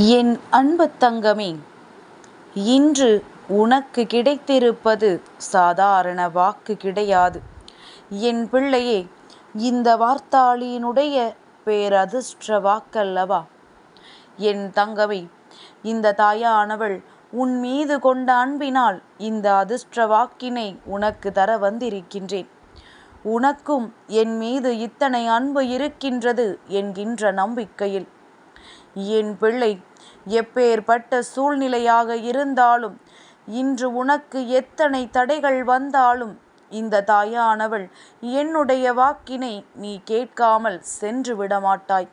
என் அன்பு தங்கமே இன்று உனக்கு கிடைத்திருப்பது சாதாரண வாக்கு கிடையாது. என் பிள்ளையே இந்த வார்த்தாளியினுடைய பேரதிர்ஷ்ட வாக்கல்லவா? என் தங்கமே இந்த தாயானவள் உன் மீது கொண்ட அன்பினால் இந்த அதிர்ஷ்ட வாக்கினை உனக்கு தர வந்திருக்கின்றேன். உனக்கும் என் மீது இத்தனை அன்பு இருக்கின்றது என்கின்ற நம்பிக்கையில் என் பிள்ளை எப்பேற்பட்ட சூழ்நிலையாக இருந்தாலும் இன்று உனக்கு எத்தனை தடைகள் வந்தாலும் இந்த தாயானவள் என்னுடைய வாக்கினை நீ கேட்காமல் சென்று விடமாட்டாய்.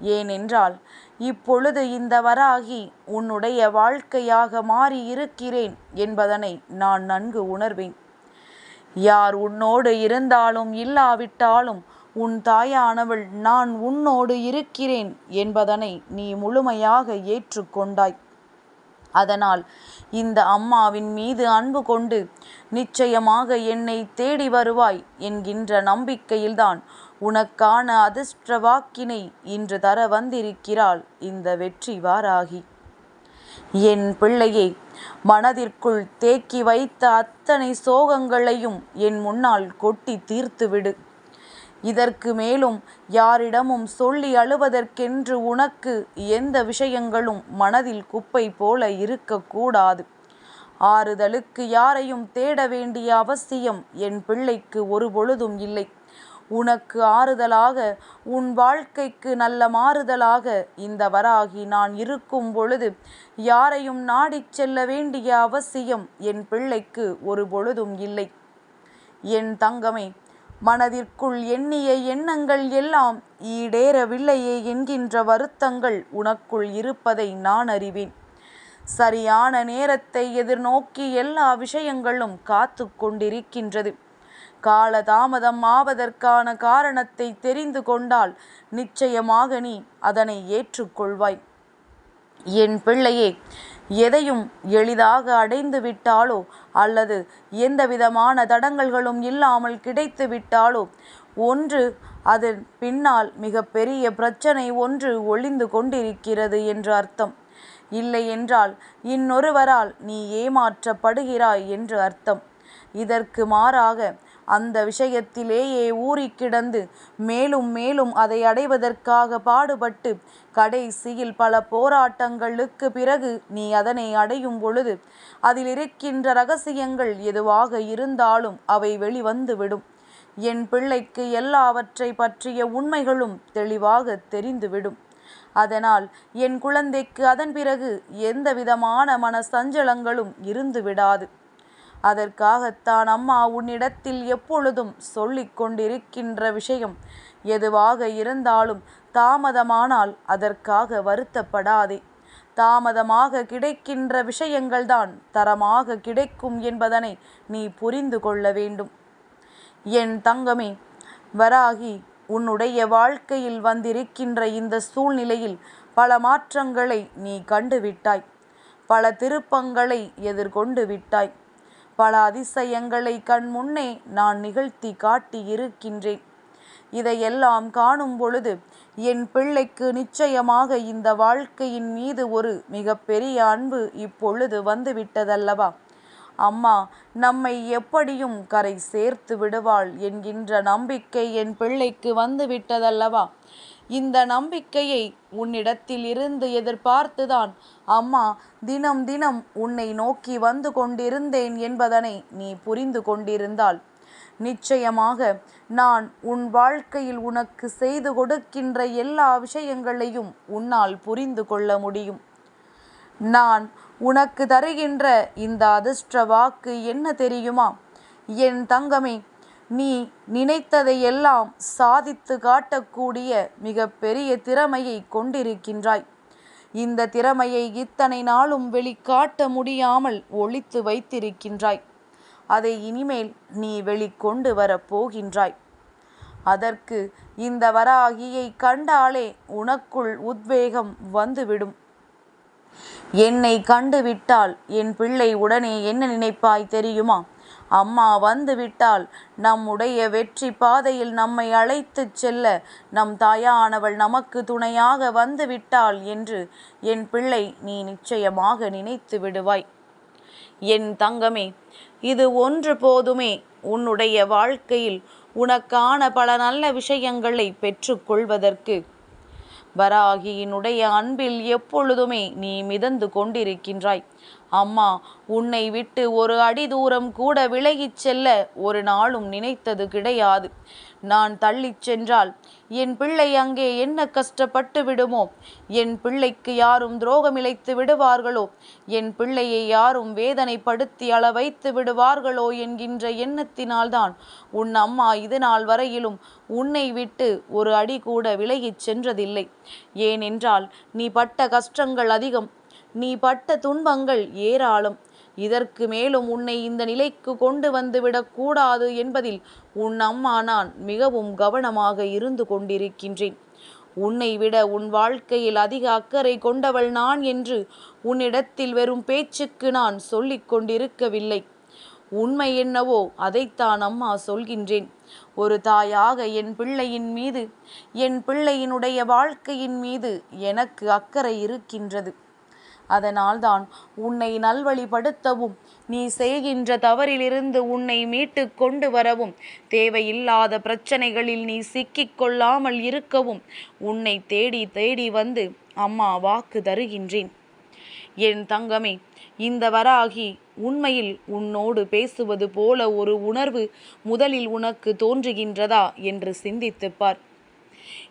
ஏனென்றால் இப்பொழுது இந்த வராகி உன்னுடைய வாழ்க்கையாக மாறி இருக்கிறேன் என்பதனை நான் நன்கு உணர்வேன். யார் உன்னோடு இருந்தாலும் இல்லாவிட்டாலும் உன் தாயானவள் நான் உன்னோடு இருக்கிறேன் என்பதனை நீ முழுமையாக ஏற்றுக்கொண்டாய். அதனால் இந்த அம்மாவின் மீது அன்பு கொண்டு நிச்சயமாக என்னை தேடி வருவாய் என்கின்ற நம்பிக்கையில்தான் உனக்கான அதிர்ஷ்ட வாக்கினை இன்று தர வந்திருக்கிறாள் இந்த வெற்றி வாராகி என் பிள்ளையே மனதிற்குள் தேக்கி வைத்த அத்தனை சோகங்களையும் என் முன்னால் கொட்டி தீர்த்துவிடு. இதற்கு மேலும் யாரிடமும் சொல்லி அழுவதற்கென்று உனக்கு எந்த விஷயங்களும் மனதில் குப்பை போல இருக்கக்கூடாது. ஆறுதலுக்கு யாரையும் தேட வேண்டிய அவசியம் என் பிள்ளைக்கு ஒரு பொழுதும் இல்லை. உனக்கு ஆறுதலாக உன் வாழ்க்கைக்கு நல்ல மாறுதலாக இந்த வராகி நான் இருக்கும் பொழுது யாரையும் நாடிச் செல்ல வேண்டிய அவசியம் என் பிள்ளைக்கு ஒரு பொழுதும் இல்லை. என் தங்கமே மனதிற்குள் எண்ணிய எண்ணங்கள் எல்லாம் ஈடேறவில்லையே என்கின்ற வருத்தங்கள் உனக்குள் இருப்பதை நான் அறிவேன். சரியான நேரத்தை எதிர்நோக்கி எல்லா விஷயங்களும் காத்து கொண்டிருக்கின்றது. காலதாமதம் ஆவதற்கான காரணத்தை தெரிந்து கொண்டால் நிச்சயமாக நீ அதனை ஏற்றுக்கொள்வாய். என் பிள்ளையே எதையும் எளிதாக அடைந்து விட்டாலோ அல்லது எந்தவிதமான தடங்கல்களும் இல்லாமல் கிடைத்து விட்டாலோ ஒன்று அதன் பின்னால் மிகப்பெரிய பிரச்சனை ஒன்று ஒளிந்து கொண்டிருக்கிறது என்று அர்த்தம். இல்லை என்றால் இன்னொருவரால் நீ ஏமாற்றப்படுகிறாய் என்று அர்த்தம். இதற்கு மாறாக அந்த விஷயத்திலேயே ஊறிக்கிடந்து மேலும் மேலும் அதை அடைவதற்காக பாடுபட்டு கடைசியில் பல போராட்டங்களுக்கு பிறகு நீ அதனை அடையும் பொழுது அதில் இருக்கின்ற ரகசியங்கள் எதுவாக இருந்தாலும் அவை வெளிவந்துவிடும். என் பிள்ளைக்கு எல்லாவற்றை பற்றிய உண்மைகளும் தெளிவாக தெரிந்துவிடும். அதனால் என் குழந்தைக்கு அதன் பிறகு எந்த விதமான மன சஞ்சலங்களும் இருந்து விடாது அதற்காகத்தான் அம்மா உன்னிடத்தில் எப்பொழுதும் சொல்லிக் கொண்டிருக்கின்ற விஷயம். எதுவாக இருந்தாலும் தாமதமானால் அதற்காக வருத்தப்படாதே. தாமதமாக கிடைக்கின்ற விஷயங்கள்தான் தரமாக கிடைக்கும் என்பதனை நீ புரிந்து கொள்ள வேண்டும். என் தங்கமே வராகி உன்னுடைய வாழ்க்கையில் வந்திருக்கின்ற இந்த சூழ்நிலையில் பல மாற்றங்களை நீ கண்டுவிட்டாய் பல திருப்பங்களை எதிர்கொண்டு விட்டாய். பல அதிசயங்களை கண் முன்னே நான் நிகழ்த்தி காட்டி இருக்கின்றேன் இதையெல்லாம் காணும் பொழுது என் பிள்ளைக்கு நிச்சயமாக இந்த வாழ்க்கையின் மீது ஒரு மிகப்பெரிய அன்பு இப்பொழுது வந்துவிட்டதல்லவா? அம்மா நம்மை எப்படியும் கரை சேர்த்து விடுவாள் என்கின்ற நம்பிக்கை என் பிள்ளைக்கு வந்து விட்டதல்லவா இந்த நம்பிக்கையை உன்னிடத்தில் இருந்து எதிர்பார்த்துதான். அம்மா தினம் தினம் உன்னை நோக்கி வந்து கொண்டிருந்தேன் என்பதனை நீ புரிந்து கொண்டிருந்தாள் நிச்சயமாக நான் உன் வாழ்க்கையில் உனக்கு செய்து கொடுக்கின்ற எல்லா விஷயங்களையும் உன்னால் புரிந்து கொள்ள முடியும். நான் உனக்கு தருகின்ற இந்த அதிர்ஷ்ட வாக்கு என்ன தெரியுமா? என் தங்கமே நீ நினைத்ததையெல்லாம் சாதித்து காட்டக்கூடிய மிக பெரிய திறமையை கொண்டிருக்கின்றாய். இந்த திறமையை இத்தனை நாளும் வெளிக்காட்ட முடியாமல் ஒழித்து வைத்திருக்கின்றாய். அதை இனிமேல் நீ வெளிக்கொண்டு வரப் போகின்றாய். அதற்கு இந்த வராகியை கண்டாலே உனக்குள் உத்வேகம் வந்துவிடும். என்னை கண்டுவிட்டால் என் பிள்ளை உடனே என்ன நினைப்பாய் தெரியுமா? அம்மா வந்துவிட்டால் நம்முடைய வெற்றி பாதையில் நம்மை அழைத்துச் செல்ல நம் தாயானவள் நமக்கு துணையாக வந்துவிட்டாள் என்று என் பிள்ளை நீ நிச்சயமாக நினைத்து விடுவாய். என் தங்கமே இது ஒன்று போதுமே. உன்னுடைய வாழ்க்கையில் உனக்கான பல நல்ல விஷயங்களை பெற்றுக்கொள்வதற்கு. வராகியினுடைய அன்பில் எப்பொழுதுமே நீ மிதந்து கொண்டிருக்கின்றாய். அம்மா உன்னை விட்டு ஒரு அடி தூரம் கூட விலகிச் செல்ல ஒரு நாளும் நினைத்தது கிடையாது. நான் தள்ளிச் சென்றால் என் பிள்ளை அங்கே என்ன கஷ்டப்பட்டு விடுமோ? என் பிள்ளைக்கு யாரும் துரோகமிழைத்து விடுவார்களோ? என் பிள்ளையை யாரும் வேதனைப்படுத்தி அள வைத்து விடுவார்களோ என்கின்ற எண்ணத்தினால்தான் உன் அம்மா இது நாள் வரையிலும் உன்னை விட்டு ஒரு அடி கூட விலகிச் சென்றதில்லை. ஏனென்றால் நீ பட்ட கஷ்டங்கள் அதிகம். நீ பட்ட துன்பங்கள் ஏராளம். இதற்கு மேலும் உன்னை இந்த நிலைக்கு கொண்டு வந்துவிடக் கூடாது என்பதில் உன் அம்மா நான் மிகவும் கவனமாக இருந்து கொண்டிருக்கின்றேன். உன்னை விட உன் வாழ்க்கையில் அதிக அக்கறை கொண்டவள் நான் என்று உன்னிடத்தில் வெறும் பேச்சுக்கு நான் சொல்லிக் கொண்டிருக்கவில்லை. உண்மை என்னவோ அதைத்தான் அம்மா சொல்கின்றேன். ஒரு தாயாக என் பிள்ளையின் மீது என் பிள்ளையினுடைய வாழ்க்கையின் மீது எனக்கு அக்கறை இருக்கின்றது. அதனால்தான் உன்னை நல்வழிப்படுத்தவும் நீ செய்கின்ற தவறிலிருந்து உன்னை மீட்டு கொண்டு வரவும் தேவையில்லாத பிரச்சனைகளில் நீ சிக்கிக் கொள்ளாமல் இருக்கவும் உன்னை தேடி தேடி வந்து அம்மா வாக்கு தருகின்றேன். என் தங்கமே இந்த வராகி உண்மையில் உன்னோடு பேசுவது போல ஒரு உணர்வு முதலில் உனக்கு தோன்றுகின்றதா என்று சிந்தித்துப்பார்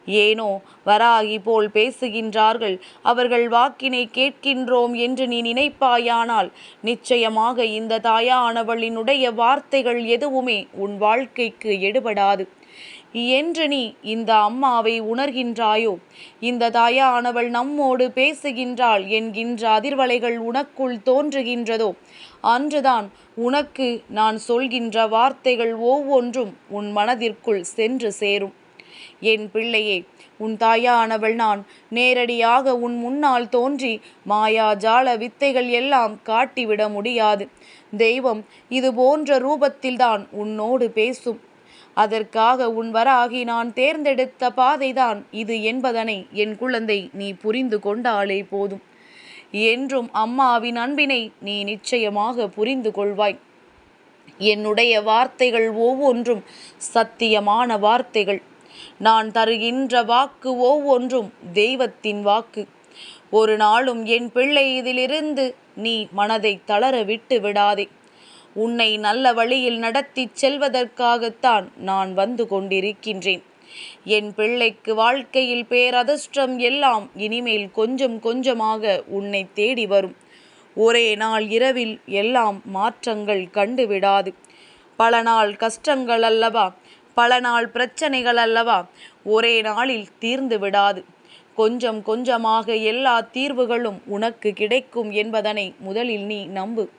ஏனோ வராகி போல் பேசுகின்றார்கள் அவர்கள் வாக்கினை கேட்கின்றோம் என்று நீ நினைப்பாயானால் நிச்சயமாக இந்த தாயானவளினுடைய வார்த்தைகள் எதுவுமே உன் வாழ்க்கைக்கு எடுபடாது. என்று நீ இந்த அம்மாவை உணர்கின்றாயோ? இந்த தாயானவள் நம்மோடு பேசுகின்றாள் என்கின்ற அதிர்வலைகள் உனக்குள் தோன்றுகின்றதோ? அன்றுதான் உனக்கு நான் சொல்கின்ற வார்த்தைகள் ஒவ்வொன்றும் உன் மனதிற்குள் சென்று சேரும். என் பிள்ளையே உன் தாயானவள் நான். நேரடியாக உன் முன்னால் தோன்றி மாயா ஜால வித்தைகள் எல்லாம் காட்டிவிட முடியாது. தெய்வம் இது போன்ற ரூபத்தில்தான் உன்னோடு பேசும். அதற்காக உன் வராகி நான் தேர்ந்தெடுத்த பாதைதான் இது என்பதனை என் குழந்தை நீ புரிந்து கொண்டாலே போதும். என்றும் அம்மாவின் அன்பினை நீ நிச்சயமாக புரிந்து கொள்வாய். என்னுடைய வார்த்தைகள் ஒவ்வொன்றும் சத்தியமான வார்த்தைகள். நான் தருகின்ற வாக்கு ஒவ்வொன்றும் தெய்வத்தின் வாக்கு. ஒரு நாளும் என் பிள்ளை இதிலிருந்து நீ மனதை தளர விட்டு விடாதே. உன்னை நல்ல வழியில் நடத்திச் செல்வதற்காகத்தான் நான் வந்து கொண்டிருக்கின்றேன். என் பிள்ளைக்கு வாழ்க்கையில் பேரதிர்ஷ்டம் எல்லாம் இனிமேல் கொஞ்சம் கொஞ்சமாக உன்னை தேடி வரும். ஒரே நாள் இரவில் எல்லாம் மாற்றங்கள் கண்டுவிடாது பல நாள் கஷ்டங்கள் அல்லவா? பல நாள் பிரச்சனைகள் அல்லவா? ஒரே நாளில் தீர்ந்து விடாது. கொஞ்சம் கொஞ்சமாக எல்லா தீர்வுகளும் உனக்கு கிடைக்கும் என்பதனை முதலில் நீ நம்பு.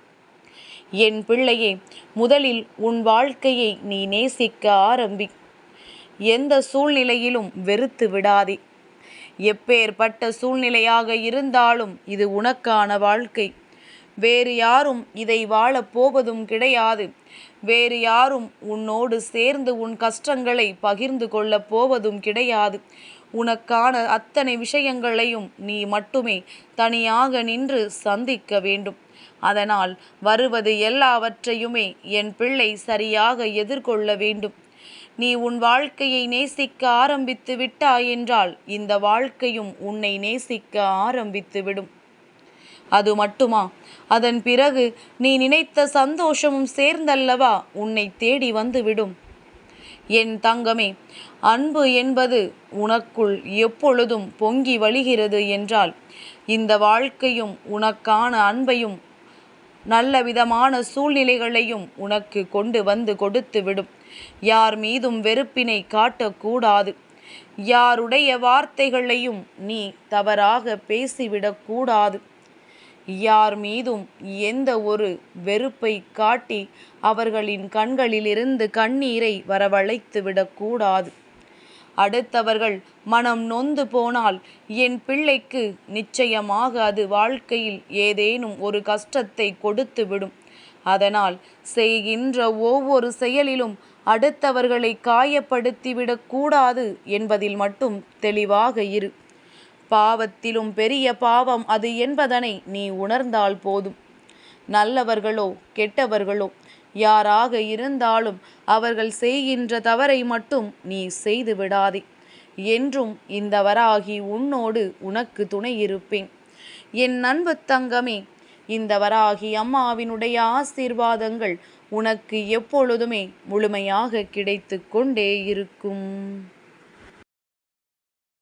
என் பிள்ளையே முதலில் உன் வாழ்க்கையை நீ நேசிக்க ஆரம்பி. எந்த சூழ்நிலையிலும் வெறுத்து விடாதே. எப்பேற்பட்ட சூழ்நிலையாக இருந்தாலும் இது உனக்கான வாழ்க்கை. வேறு யாரும் இதை வாழப் போவதும் கிடையாது. வேறு யாரும் உன்னோடு சேர்ந்து உன் கஷ்டங்களை பகிர்ந்து கொள்ளப் போவதும் கிடையாது. உனக்கான அத்தனை விஷயங்களையும் நீ மட்டுமே தனியாக நின்று சந்திக்க வேண்டும். அதனால் வருவது எல்லாவற்றையுமே என் பிள்ளை சரியாக எதிர்கொள்ள வேண்டும். நீ உன் வாழ்க்கையை நேசிக்க ஆரம்பித்து விட்டாய் என்றால் இந்த வாழ்க்கையும் உன்னை நேசிக்க ஆரம்பித்து விடும் அது மட்டுமா? அதன் பிறகு நீ நினைத்த சந்தோஷமும் சேர்ந்தல்லவா உன்னை தேடி வந்துவிடும். என் தங்கமே அன்பு என்பது உனக்குள் எப்பொழுதும் பொங்கி வழிகிறது என்றால் இந்த வாழ்க்கையும் உனக்கான அன்பையும் நல்ல விதமான சூழ்நிலைகளையும் உனக்கு கொண்டு வந்து கொடுத்து விடும் யார் மீதும் வெறுப்பினை காட்டக்கூடாது. யாருடைய வார்த்தைகளையும் நீ தவறாக பேசிவிடக்கூடாது. யார் மீதும் எந்த ஒரு வெறுப்பை காட்டி அவர்களின் கண்களிலிருந்து கண்ணீரை வரவழைத்து விடக்கூடாது. அடுத்தவர்கள் மனம் நொந்து போனால் என் பிள்ளைக்கு நிச்சயமாக அது வாழ்க்கையில் ஏதேனும் ஒரு கஷ்டத்தை கொடுத்து விடும் அதனால் செய்கின்ற ஒவ்வொரு செயலிலும் அடுத்தவர்களை காயப்படுத்திவிடக்கூடாது என்பதில் மட்டும் தெளிவாக இரு. பாவத்திலும் பெரிய பாவம் அது என்பதனை நீ உணர்ந்தால் போதும். நல்லவர்களோ கெட்டவர்களோ யாராக இருந்தாலும் அவர்கள் செய்கின்ற தவறை மட்டும் நீ செய்து விடாதே. என்றும் இந்த வராகி உன்னோடு உனக்கு துணை இருப்பேன். என் அன்பு தங்கமே இந்த வராகி அம்மாவினுடைய ஆசீர்வாதங்கள் உனக்கு எப்பொழுதுமே முழுமையாக கிடைத்து கொண்டே இருக்கும்.